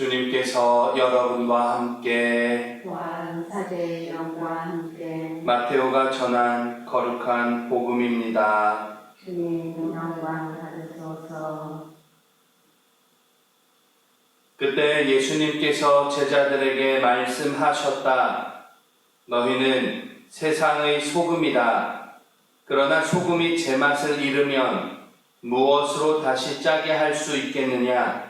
주님께서 여러분과 함께 사제의 영과 함께 마테오가 전한 거룩한 복음입니다. 주님 영광 받으소서 그때 예수님께서 제자들에게 말씀하셨다. 너희는 세상의 소금이다. 그러나 소금이 제맛을 잃으면 무엇으로 다시 짜게 할 수 있겠느냐?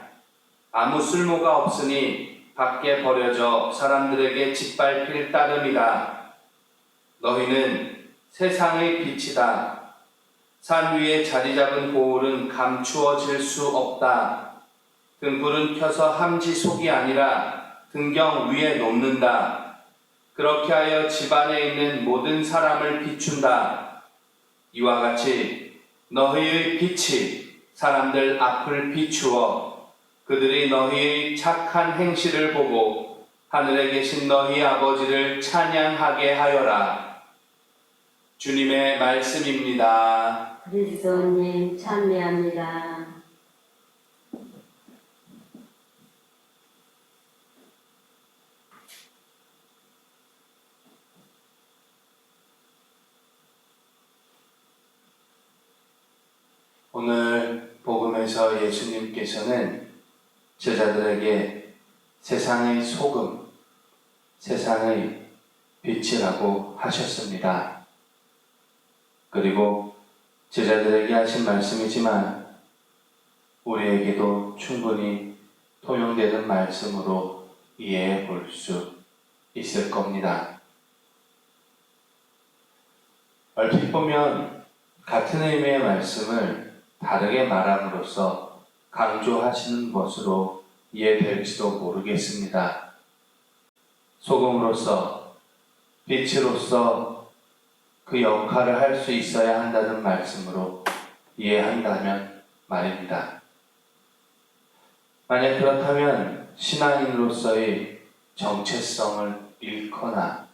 아무 쓸모가 없으니 밖에 버려져 사람들에게 짓밟힐 따름이다. 너희는 세상의 빛이다. 산 위에 자리 잡은 고울은 감추어질 수 없다. 등불은 켜서 함지 속이 아니라 등경 위에 놓는다. 그렇게 하여 집안에 있는 모든 사람을 비춘다. 이와 같이 너희의 빛이 사람들 앞을 비추어 그들이 너희의 착한 행실을 보고 하늘에 계신 너희 아버지를 찬양하게 하여라. 주님의 말씀입니다. 그리스도님 찬미합니다 오늘 복음에서 예수님께서는 제자들에게 세상의 소금, 세상의 빛이라고 하셨습니다. 그리고 제자들에게 하신 말씀이지만 우리에게도 충분히 통용되는 말씀으로 이해해 볼 수 있을 겁니다. 얼핏 보면 같은 의미의 말씀을 다르게 말함으로써 강조하시는 것으로 이해될지도 모르겠습니다. 소금으로서, 빛으로서 그 역할을 할 수 있어야 한다는 말씀으로 이해한다면 말입니다. 만약 그렇다면 신앙인으로서의 정체성을 잃거나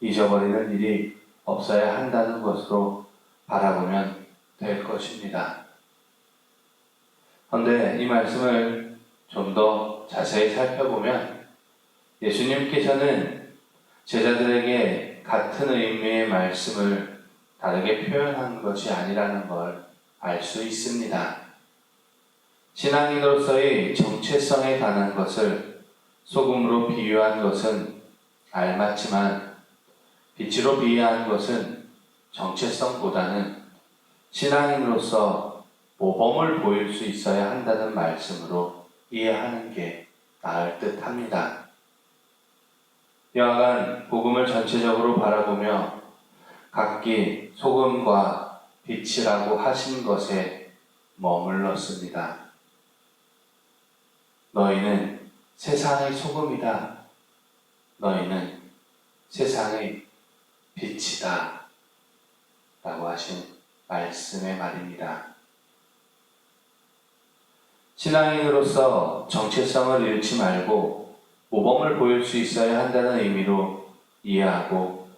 잊어버리는 일이 없어야 한다는 것으로 바라보면 될 것입니다. 그런데 이 말씀을 좀 더 자세히 살펴보면 예수님께서는 제자들에게 같은 의미의 말씀을 다르게 표현한 것이 아니라는 걸 알 수 있습니다. 신앙인으로서의 정체성에 관한 것을 소금으로 비유한 것은 알맞지만 빛으로 비유한 것은 정체성보다는 신앙인으로서 모범을 보일 수 있어야 한다는 말씀으로 이해하는 게 나을 듯 합니다. 여하간 복음을 전체적으로 바라보며 각기 소금과 빛이라고 하신 것에 머물렀습니다. 너희는 세상의 소금이다. 너희는 세상의 빛이다. 라고 하신 말씀의 말입니다. 신앙인으로서 정체성을 잃지 말고 모범을 보일 수 있어야 한다는 의미로 이해하고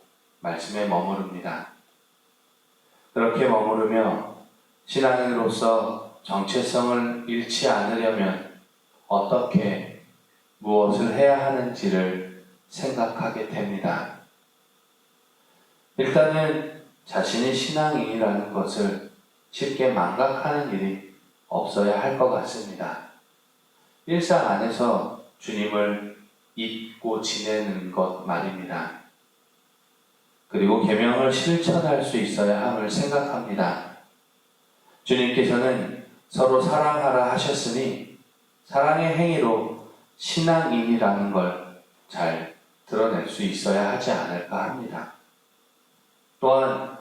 말씀에 머무릅니다. 그렇게 머무르며 신앙인으로서 정체성을 잃지 않으려면 어떻게 무엇을 해야 하는지를 생각하게 됩니다. 일단은 자신이 신앙인이라는 것을 쉽게 망각하는 일이 없어야 할 것 같습니다. 일상 안에서 주님을 잊고 지내는 것 말입니다. 그리고 계명을 실천할 수 있어야 함을 생각합니다. 주님께서는 서로 사랑하라 하셨으니 사랑의 행위로 신앙인이라는 걸 잘 드러낼 수 있어야 하지 않을까 합니다. 또한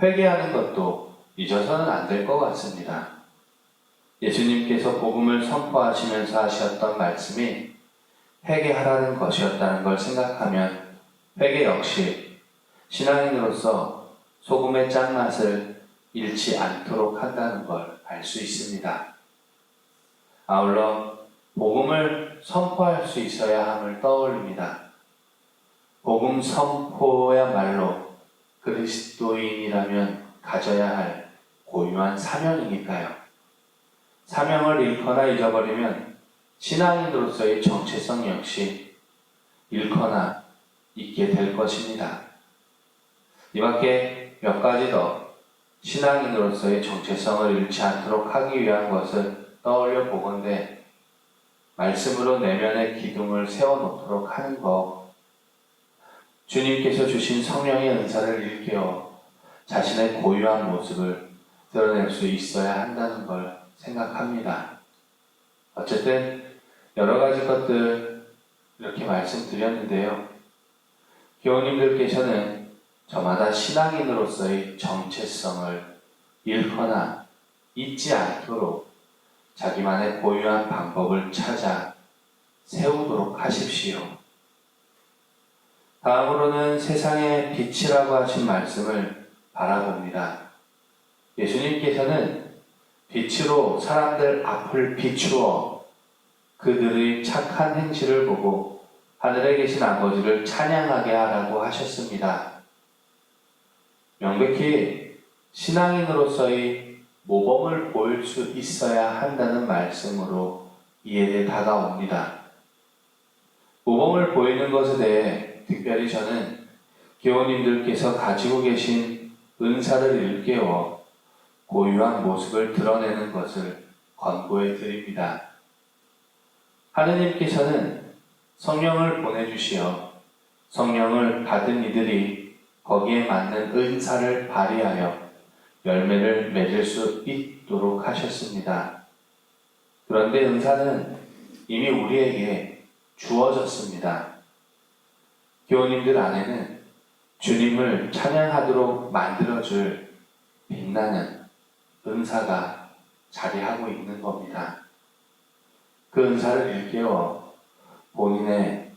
회개하는 것도 잊어서는 안 될 것 같습니다. 예수님께서 복음을 선포하시면서 하셨던 말씀이 회개하라는 것이었다는 걸 생각하면 회개 역시 신앙인으로서 소금의 짠맛을 잃지 않도록 한다는 걸 알 수 있습니다. 아울러 복음을 선포할 수 있어야 함을 떠올립니다. 복음 선포야말로 그리스도인이라면 가져야 할 고유한 사명이니까요. 사명을 잃거나 잊어버리면 신앙인으로서의 정체성 역시 잃거나 잊게 될 것입니다. 이 밖에 몇 가지 더 신앙인으로서의 정체성을 잃지 않도록 하기 위한 것을 떠올려 보건대 말씀으로 내면의 기둥을 세워놓도록 하는 것 주님께서 주신 성령의 은사를 일깨워 자신의 고유한 모습을 드러낼 수 있어야 한다는 걸 생각합니다. 어쨌든 여러 가지 것들 이렇게 말씀드렸는데요. 교우님들께서는 저마다 신앙인으로서의 정체성을 잃거나 잊지 않도록 자기만의 고유한 방법을 찾아 세우도록 하십시오. 다음으로는 세상의 빛이라고 하신 말씀을 바라봅니다. 예수님께서는 빛으로 사람들 앞을 비추어 그들의 착한 행실을 보고 하늘에 계신 아버지를 찬양하게 하라고 하셨습니다. 명백히 신앙인으로서의 모범을 보일 수 있어야 한다는 말씀으로 이해에 다가옵니다. 모범을 보이는 것에 대해 특별히 저는 교우님들께서 가지고 계신 은사를 일깨워 고유한 모습을 드러내는 것을 권고해 드립니다. 하느님께서는 성령을 보내주시어 성령을 받은 이들이 거기에 맞는 은사를 발휘하여 열매를 맺을 수 있도록 하셨습니다. 그런데 은사는 이미 우리에게 주어졌습니다. 교우님들 안에는 주님을 찬양하도록 만들어줄 빛나는 은사가 자리하고 있는 겁니다. 그 은사를 일깨워 본인의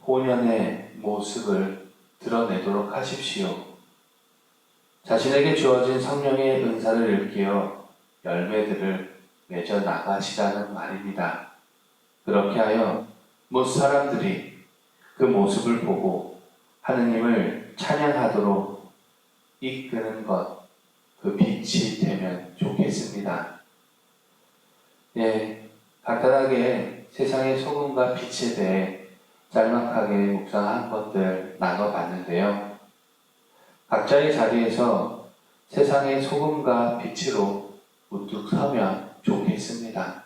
본연의 모습을 드러내도록 하십시오. 자신에게 주어진 성령의 은사를 일깨워 열매들을 맺어 나가시라는 말입니다. 그렇게 하여 모든 사람들이 그 모습을 보고 하느님을 찬양하도록 이끄는 것, 그 빛이 되면 좋겠습니다. 예, 간단하게 세상의 소금과 빛에 대해 짤막하게 묵상한 것들 나눠봤는데요. 각자의 자리에서 세상의 소금과 빛으로 우뚝 서면 좋겠습니다.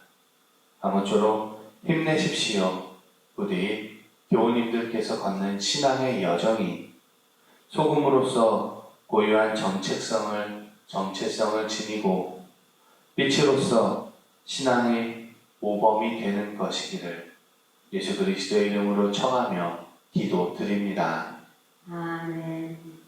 아무쪼록 힘내십시오. 부디 교우님들께서 걷는 신앙의 여정이 소금으로서 고유한 정체성을 정체성을 지니고 빛으로서 신앙의 모범이 되는 것이기를 예수 그리스도의 이름으로 청하며 기도드립니다. 아멘.